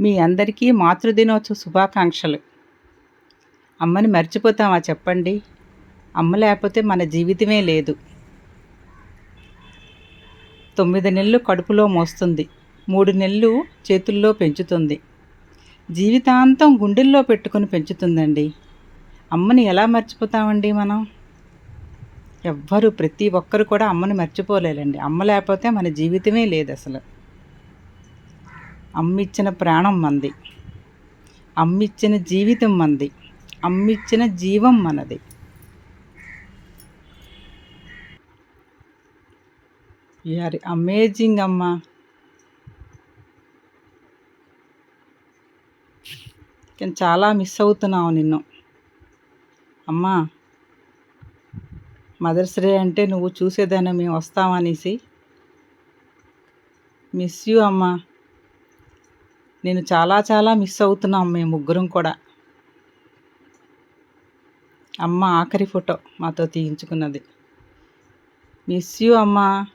మీ అందరికీ మాతృదినోత్సవ శుభాకాంక్షలు. అమ్మని మర్చిపోతామా చెప్పండి? అమ్మ లేకపోతే మన జీవితమే లేదు. తొమ్మిది నెలలు కడుపులో మోస్తుంది. మూడు నెలలు చేతుల్లో పెంచుతుంది. జీవితాంతం గుండెల్లో పెట్టుకొని పెంచుతుందండి. అమ్మని ఎలా మర్చిపోతామండి మనం? ఎవ్వరు ప్రతి ఒక్కరు కూడా అమ్మని మర్చిపోలేరండి. అమ్మ లేకపోతే మన జీవితమే లేదు అసలు. అమ్మిచ్చిన ప్రాణం మంది. అమ్మిచ్చిన జీవితం మంది. అమ్మిచ్చిన జీవం మనది. ఆర్ అమేజింగ్ అమ్మ. కానీ చాలా మిస్ అవుతున్నావు నిన్ను. అమ్మా మదర్స్ డే అంటే నువ్వు చూసేదాన్ని మేము వస్తామనేసి. మిస్ యూ అమ్మా. నేను చాలా చాలా మిస్ అవుతున్నాం మేము ముగ్గురం కూడా. అమ్మ ఆఖరి ఫోటో మాతో తీయించుకున్నది. మిస్ యూ అమ్మా.